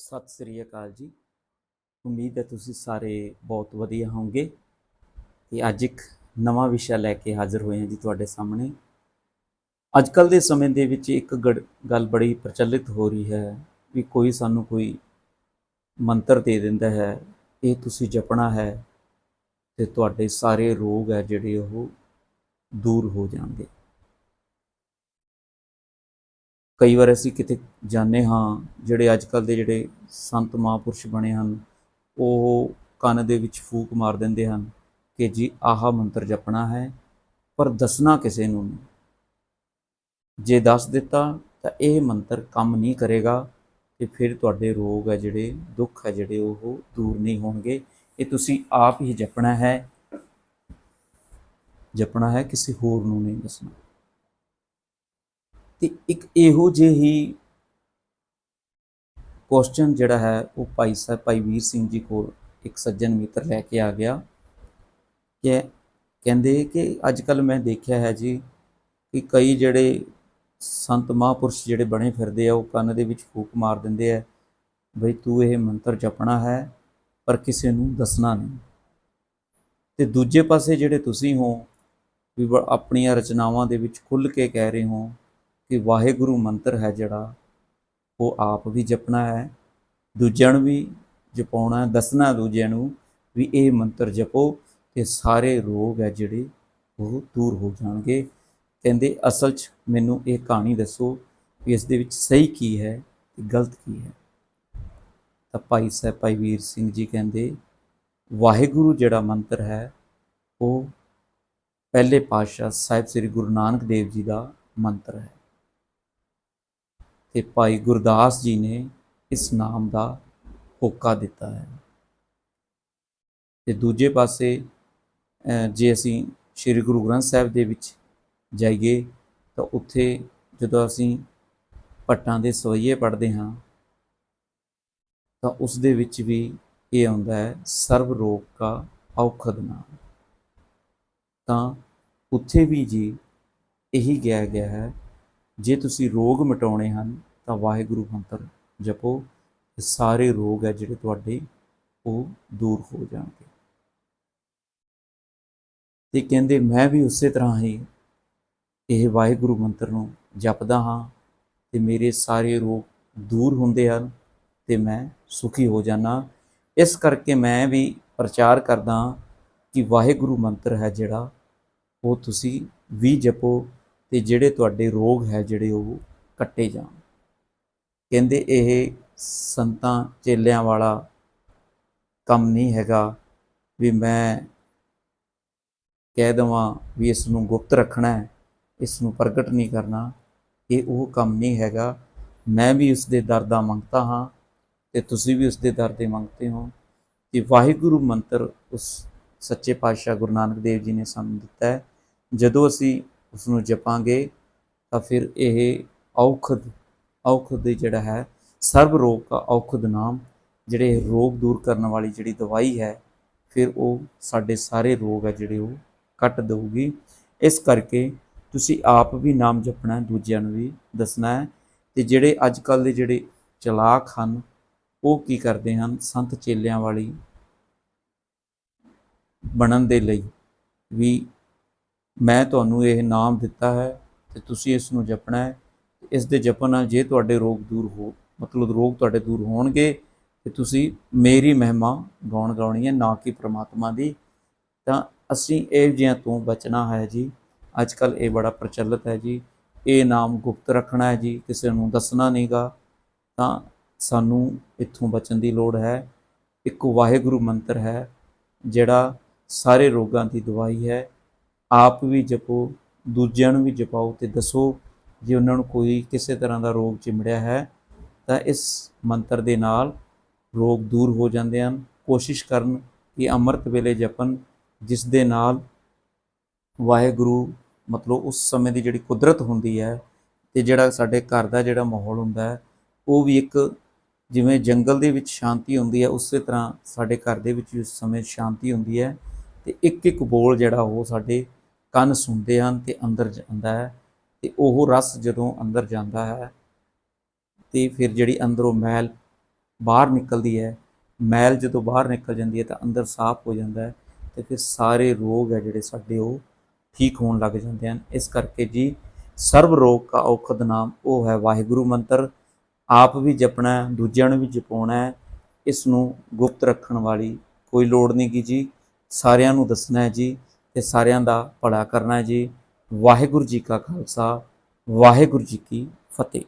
ਸਤਿ ਸ੍ਰੀ ਅਕਾਲ ਜੀ। ਉਮੀਦ ਹੈ ਤੁਸੀਂ ਸਾਰੇ ਬਹੁਤ ਵਧੀਆ ਹੋਵੋਗੇ। ਤੇ ਅੱਜ ਇੱਕ ਨਵਾਂ ਵਿਸ਼ਾ ਲੈ ਕੇ ਹਾਜ਼ਰ ਹੋਏ ਹਾਂ ਜੀ ਤੁਹਾਡੇ ਸਾਹਮਣੇ। ਅੱਜ ਕੱਲ ਦੇ ਸਮੇਂ ਦੇ ਵਿੱਚ ਇੱਕ ਗੱਲ ਬੜੀ ਪ੍ਰਚਲਿਤ ਹੋ ਰਹੀ ਹੈ ਵੀ ਕੋਈ ਸਾਨੂੰ ਕੋਈ ਮੰਤਰ ਦੇ ਦਿੰਦਾ ਹੈ, ਇਹ ਤੁਸੀਂ ਜਪਣਾ ਹੈ ਤੇ ਤੁਹਾਡੇ ਸਾਰੇ ਰੋਗ ਹੈ ਜਿਹੜੇ ਉਹ ਦੂਰ ਹੋ ਜਾਣਗੇ। ਕਈ ਵਾਰ ਅਸੀਂ ਕਿਤੇ ਜਾਂਦੇ ਹਾਂ, ਜਿਹੜੇ ਅੱਜ ਕੱਲ ਦੇ ਜਿਹੜੇ ਸੰਤ ਮਹਾਂਪੁਰਸ਼ ਬਣੇ ਹਨ, ਉਹ ਕੰਨ ਦੇ ਵਿੱਚ ਫੂਕ ਮਾਰ ਦਿੰਦੇ ਹਨ ਕਿ ਜੀ ਆਹ ਮੰਤਰ ਜਪਣਾ ਹੈ, ਪਰ ਦੱਸਣਾ ਕਿਸੇ ਨੂੰ ਨਹੀਂ। ਜੇ ਦੱਸ ਦਿੱਤਾ, ਤਾਂ ਇਹ ਮੰਤਰ ਕੰਮ ਨਹੀਂ ਕਰੇਗਾ ਤੇ ਫਿਰ ਤੁਹਾਡੇ ਰੋਗ ਹੈ ਜਿਹੜੇ, ਦੁੱਖ ਹੈ ਜਿਹੜੇ ਉਹ ਦੂਰ ਨਹੀਂ ਹੋਣਗੇ। ਇਹ ਤੁਸੀਂ ਆਪ ਹੀ ਜਪਣਾ ਹੈ ਜਪਣਾ ਹੈ, ਕਿਸੇ ਹੋਰ ਨੂੰ ਨਹੀਂ ਦੱਸਣਾ। ਤੇ ਇੱਕ ਇਹੋ ਜਿਹੇ ਹੀ ਕੁਐਸਚਨ ਜਿਹੜਾ ਹੈ ਉਹ ਭਾਈ ਸਾਹਿਬ ਭਾਈ ਵੀਰ ਸਿੰਘ ਜੀ ਕੋਲ ਇੱਕ ਸੱਜਣ ਮਿੱਤਰ ਲੈ ਕੇ ਆ ਗਿਆ ਕਿ ਕਹਿੰਦੇ ਕਿ ਅੱਜ ਕੱਲ ਮੈਂ ਦੇਖਿਆ ਹੈ ਜੀ ਕਿ ਕਈ ਜਿਹੜੇ ਸੰਤ ਮਹਾਂਪੁਰਸ਼ ਜਿਹੜੇ ਬਣੇ ਫਿਰਦੇ ਆ, ਉਹ ਕੰਨ ਦੇ ਵਿੱਚ ਫੂਕ ਮਾਰ ਦਿੰਦੇ ਆ, ਬਈ ਤੂੰ ਇਹ ਮੰਤਰ ਜਪਣਾ ਹੈ, ਪਰ ਕਿਸੇ ਨੂੰ ਦੱਸਣਾ ਨਹੀਂ। ਤੇ ਦੂਜੇ ਪਾਸੇ ਜਿਹੜੇ ਤੁਸੀਂ ਹੋ ਵੀ, ਆਪਣੀਆਂ ਰਚਨਾਵਾਂ ਦੇ ਵਿੱਚ ਖੁੱਲ੍ਹ ਕੇ ਕਹਿ ਰਹੇ ਹੋ ਕਿ ਵਾਹਿਗੁਰੂ ਮੰਤਰ ਹੈ ਜਿਹੜਾ, ਉਹ ਆਪ ਵੀ ਜਪਣਾ ਹੈ, ਦੂਜਿਆਂ ਨੂੰ ਵੀ ਜਪਾਉਣਾ ਦੱਸਣਾ ਦੂਜਿਆਂ ਨੂੰ ਵੀ ਇਹ ਮੰਤਰ ਜਪੋ ਤੇ ਸਾਰੇ ਰੋਗ ਹੈ ਜਿਹੜੇ, ਉਹ ਦੂਰ ਹੋ ਜਾਣਗੇ। ਕਹਿੰਦੇ, ਅਸਲ 'ਚ ਮੈਨੂੰ ਇਹ ਕਹਾਣੀ ਦੱਸੋ ਵੀ ਇਸ ਦੇ ਵਿੱਚ ਸਹੀ ਕੀ ਹੈ ਤੇ ਗਲਤ ਕੀ ਹੈ। ਤਾਂ ਭਾਈ ਸਾਹਿਬ, ਭਾਈ ਵੀਰ ਸਿੰਘ ਜੀ ਕਹਿੰਦੇ, ਵਾਹਿਗੁਰੂ ਜਿਹੜਾ ਮੰਤਰ ਹੈ, ਉਹ ਪਹਿਲੇ ਪਾਤਸ਼ਾਹ ਸਾਹਿਬ ਸ੍ਰੀ ਗੁਰੂ ਨਾਨਕ ਦੇਵ ਜੀ ਦਾ ਮੰਤਰ ਹੈ। ਤੇ ਭਾਈ ਗੁਰਦਾਸ ਜੀ ਨੇ ਇਸ ਨਾਮ ਦਾ ਹੋਕਾ ਦਿੱਤਾ ਹੈ। ਤੇ ਦੂਜੇ ਪਾਸੇ ਜੇ ਅਸੀਂ ਸ੍ਰੀ ਗੁਰੂ ਗ੍ਰੰਥ ਸਾਹਿਬ ਦੇ ਵਿੱਚ ਜਾਈਏ, ਤਾਂ ਉੱਥੇ ਜਦੋਂ ਅਸੀਂ ਪੱਟਾਂ ਦੇ ਸਵਈਏ ਪੜ੍ਹਦੇ ਹਾਂ, ਤਾਂ ਉਸ ਦੇ ਵਿੱਚ ਵੀ ਇਹ ਆਉਂਦਾ ਹੈ ਸਰਬ ਰੋਗ ਕਾ ਔਖਦ ਨਾਮ। ਤਾਂ ਉੱਥੇ ਵੀ ਜੀ ਇਹੀ ਕਿਹਾ ਗਿਆ ਹੈ ਜੇ ਤੁਸੀਂ ਰੋਗ ਮਿਟਾਉਣੇ ਹਨ, ਤਾਂ ਵਾਹਿਗੁਰੂ ਮੰਤਰ ਜਪੋ ਸਾਰੇ ਰੋਗ ਹੈ ਜਿਹੜੇ ਤੁਹਾਡੇ, ਉਹ ਦੂਰ ਹੋ ਜਾਣਗੇ। ਤੇ ਕਹਿੰਦੇ, ਮੈਂ ਵੀ ਉਸੇ ਤਰ੍ਹਾਂ ਹੀ ਇਹ ਵਾਹਿਗੁਰੂ ਮੰਤਰ ਨੂੰ ਜਪਦਾ ਹਾਂ ਤੇ ਮੇਰੇ ਸਾਰੇ ਰੋਗ ਦੂਰ ਹੁੰਦੇ ਹਨ ਤੇ ਮੈਂ ਸੁਖੀ ਹੋ ਜਾਣਾ ਇਸ ਕਰਕੇ ਮੈਂ ਵੀ ਪ੍ਰਚਾਰ ਕਰਦਾ ਹਾਂ ਕਿ ਵਾਹਿਗੁਰੂ ਮੰਤਰ ਹੈ ਜਿਹੜਾ, ਉਹ ਤੁਸੀਂ ਵੀ ਜਪੋ ਤੇ ਜਿਹੜੇ ਤੁਹਾਡੇ ਰੋਗ ਹੈ ਜਿਹੜੇ ਉਹ ਕੱਟੇ ਜਾਣ। ਕਹਿੰਦੇ ਇਹ ਸੰਤਾਂ ਚੇਲਿਆਂ ਵਾਲਾ ਕੰਮ ਨਹੀਂ ਹੈਗਾ ਵੀ ਮੈਂ ਕਹਿ ਦਵਾਂ ਵੀ ਇਸ ਨੂੰ ਗੁਪਤ ਰੱਖਣਾ ਹੈ, ਇਸ ਨੂੰ ਪ੍ਰਗਟ ਨਹੀਂ ਕਰਨਾ। ਇਹ ਉਹ ਕੰਮ ਨਹੀਂ ਹੈਗਾ। ਮੈਂ ਵੀ ਉਸ ਦੇ ਦਰ ਦਾ ਮੰਗਤਾ ਹਾਂ ਤੇ ਤੁਸੀਂ ਵੀ ਉਸ ਦੇ ਦਰ ਦੇ ਮੰਗਤੇ ਹੋ ਕਿ ਵਾਹਿਗੁਰੂ ਮੰਤਰ ਉਸ ਸੱਚੇ ਪਾਤਸ਼ਾਹ ਗੁਰੂ ਨਾਨਕ ਦੇਵ ਜੀ ਨੇ ਸਾਨੂੰ ਦਿੱਤਾ ਹੈ। ਜਦੋਂ ਅਸੀਂ ਉਸ ਨੂੰ ਜਪਾਂਗੇ ਤਾਂ ਫਿਰ ਇਹ ਔਖਦ ਔਖਦ ਜਿਹੜਾ ਹੈ, ਸਰਬ ਰੋਗ ਦਾ ਔਖਦ ਨਾਮ, ਜਿਹੜੇ ਰੋਗ ਦੂਰ ਕਰਨ ਵਾਲੀ ਜਿਹੜੀ ਦਵਾਈ ਹੈ, ਫਿਰ ਉਹ ਸਾਡੇ ਸਾਰੇ ਰੋਗ ਹੈ ਜਿਹੜੇ ਉਹ ਕੱਟ ਦੇਊਗੀ। ਇਸ ਕਰਕੇ ਤੁਸੀਂ ਆਪ ਵੀ ਨਾਮ ਜਪਣਾ ਹੈ, ਦੂਜਿਆਂ ਨੂੰ ਵੀ ਦੱਸਣਾ ਹੈ। ਤੇ ਜਿਹੜੇ ਅੱਜ ਕੱਲ ਦੇ ਜਿਹੜੇ ਚਲਾਕ ਹਨ, ਉਹ ਕੀ ਕਰਦੇ ਹਨ? ਸੰਤ ਚੇਲਿਆਂ ਵਾਲੀ ਬਣਨ ਦੇ ਲਈ ਵੀ ਮੈਂ ਤੁਹਾਨੂੰ ਇਹ ਨਾਮ ਦਿੱਤਾ ਹੈ ਤੇ ਤੁਸੀਂ ਇਸ ਨੂੰ ਜਪਣਾ ਹੈ। ਇਸ ਦੇ ਜਪਣ ਨਾਲ ਜੇ ਤੁਹਾਡੇ ਰੋਗ ਦੂਰ ਹੋ, ਮਤਲਬ ਰੋਗ ਤੁਹਾਡੇ ਦੂਰ ਹੋਣਗੇ, ਤੇ ਤੁਸੀਂ ਮੇਰੀ ਮਹਿਮਾ ਗਾਉਣ ਗਾਉਣੀ ਹੈ, ਨਾ ਕਿ ਪ੍ਰਮਾਤਮਾ ਦੀ। ਤਾਂ ਅਸੀਂ ਇਹ ਜਿਹੀਆਂ ਤੋਂ ਬਚਣਾ ਹੈ ਜੀ ਅੱਜ ਕੱਲ ਇਹ ਬੜਾ ਪ੍ਰਚਲਿਤ ਹੈ ਜੀ। ਇਹ ਨਾਮ ਗੁਪਤ ਰੱਖਣਾ ਹੈ ਜੀ, ਕਿਸੇ ਨੂੰ ਦੱਸਣਾ ਨਹੀਂਗਾ ਤਾਂ ਸਾਨੂੰ ਇੱਥੋਂ ਬਚਣ ਦੀ ਲੋੜ ਹੈ। ਇੱਕ ਵਾਹਿਗੁਰੂ ਮੰਤਰ ਹੈ, ਜਿਹੜਾ ਸਾਰੇ ਰੋਗਾਂ ਦੀ ਦਵਾਈ ਹੈ। ਆਪ ਵੀ ਜਪੋ, ਦੂਜਿਆਂ ਨੂੰ ਵੀ ਜਪਾਓ ਤੇ ਦੱਸੋ ਜੇ ਉਹਨਾਂ ਨੂੰ ਕੋਈ ਕਿਸੇ ਤਰ੍ਹਾਂ ਦਾ ਰੋਗ ਚਿਮੜਿਆ ਹੈ, ਤਾਂ ਇਸ ਮੰਤਰ ਦੇ ਨਾਲ ਰੋਗ ਦੂਰ ਹੋ ਜਾਂਦੇ ਹਨ। ਕੋਸ਼ਿਸ਼ ਕਰਨ ਕਿ ਅੰਮ੍ਰਿਤ ਵੇਲੇ ਜਪਨ ਜਿਸ ਦੇ ਨਾਲ ਵਾਹਿਗੁਰੂ ਮਤਲਬ ਉਸ ਸਮੇਂ ਦੀ ਜਿਹੜੀ ਕੁਦਰਤ ਹੁੰਦੀ ਹੈ ਤੇ ਜਿਹੜਾ ਸਾਡੇ ਘਰ ਦਾ ਜਿਹੜਾ ਮਾਹੌਲ ਹੁੰਦਾ ਹੈ, ਉਹ ਵੀ ਇੱਕ ਜਿਵੇਂ ਜੰਗਲ ਦੇ ਵਿੱਚ ਸ਼ਾਂਤੀ ਹੁੰਦੀ ਹੈ, ਉਸੇ ਤਰ੍ਹਾਂ ਸਾਡੇ ਘਰ ਦੇ ਵਿੱਚ ਵੀ ਉਸ ਸਮੇਂ ਸ਼ਾਂਤੀ ਹੁੰਦੀ ਹੈ ਤੇ ਇੱਕ ਇੱਕ ਬੋਲ ਜਿਹੜਾ ਉਹ ਸਾਡੇ ਕੰਨ ਸੁਣਦੇ ਹਨ ਤੇ ਅੰਦਰ ਜਾਂਦਾ ਹੈ ਤੇ ਉਹ ਰਸ ਜਦੋਂ ਅੰਦਰ ਜਾਂਦਾ ਹੈ ਤੇ ਫਿਰ ਜਿਹੜੀ ਅੰਦਰੋਂ ਮੈਲ ਬਾਹਰ ਨਿਕਲਦੀ ਹੈ ਮੈਲ ਜਦੋਂ ਬਾਹਰ ਨਿਕਲ ਜਾਂਦੀ ਹੈ ਤਾਂ ਅੰਦਰ ਸਾਫ਼ ਹੋ ਜਾਂਦਾ ਹੈ ਤੇ ਫਿਰ ਸਾਰੇ ਰੋਗ ਹੈ ਜਿਹੜੇ ਸਾਡੇ ਉਹ ਠੀਕ ਹੋਣ ਲੱਗ ਜਾਂਦੇ ਹਨ। ਇਸ ਕਰਕੇ ਜੀ ਸਰਬ ਰੋਗ ਕਾ ਔਖਦ ਨਾਮ ਉਹ ਹੈ ਵਾਹਿਗੁਰੂ ਮੰਤਰ। ਆਪ ਵੀ ਜਪਣਾ ਹੈ, ਦੂਜਿਆਂ ਨੂੰ ਵੀ ਜਪਾਉਣਾ ਹੈ ਇਸ ਨੂੰ ਗੁਪਤ ਰੱਖਣ ਵਾਲੀ ਕੋਈ ਲੋੜ ਨਹੀਂ ਗੀ ਜੀ। ਸਾਰਿਆਂ ਨੂੰ ਦੱਸਣਾ ਹੈ ਜੀ ਤੇ ਸਾਰਿਆਂ ਦਾ ਭਲਾ ਕਰਨਾ ਜੀ। ਵਾਹਿਗੁਰੂ ਜੀ ਕਾ ਖਾਲਸਾ ਵਾਹਿਗੁਰੂ ਜੀ ਕੀ ਫਤਿਹ।